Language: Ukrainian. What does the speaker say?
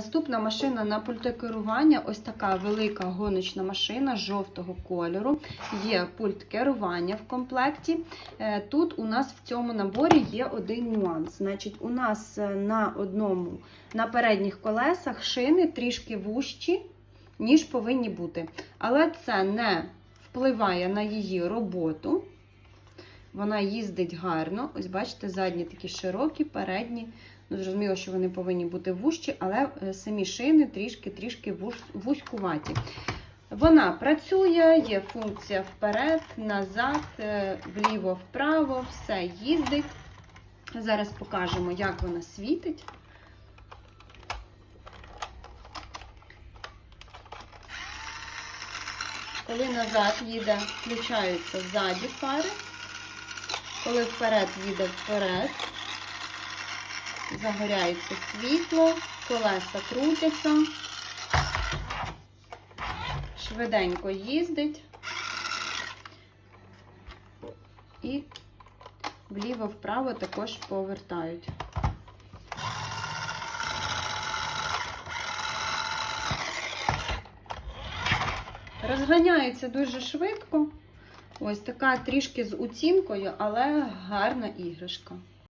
Наступна машина на пульте керування ось така велика гоночна машина жовтого кольору. Є пульт керування в комплекті. Е, Тут у нас в цьому наборі є один нюанс. Значить, у нас е, на одному на передніх колесах шини трішки вужчі, ніж повинні бути. Але це не впливає на її роботу. Вона їздить гарно. Ось бачите, задні такі широкі, передні. Ну, зрозуміло, що вони повинні бути вужчі, але е, самі шини трішки-трішки вузькуваті. Вона працює, є функція вперед, назад, е, вліво, вправо, все їздить. Зараз покажемо, як вона світить. Коли назад їде, включаються ззаді фари. Коли вперед їде вперед, загоряється світло, колеса крутяться, швиденько їздить і вліво-вправо також повертають. Розганяється дуже швидко. Ось така трішки з оцінкою, але гарна іграшка.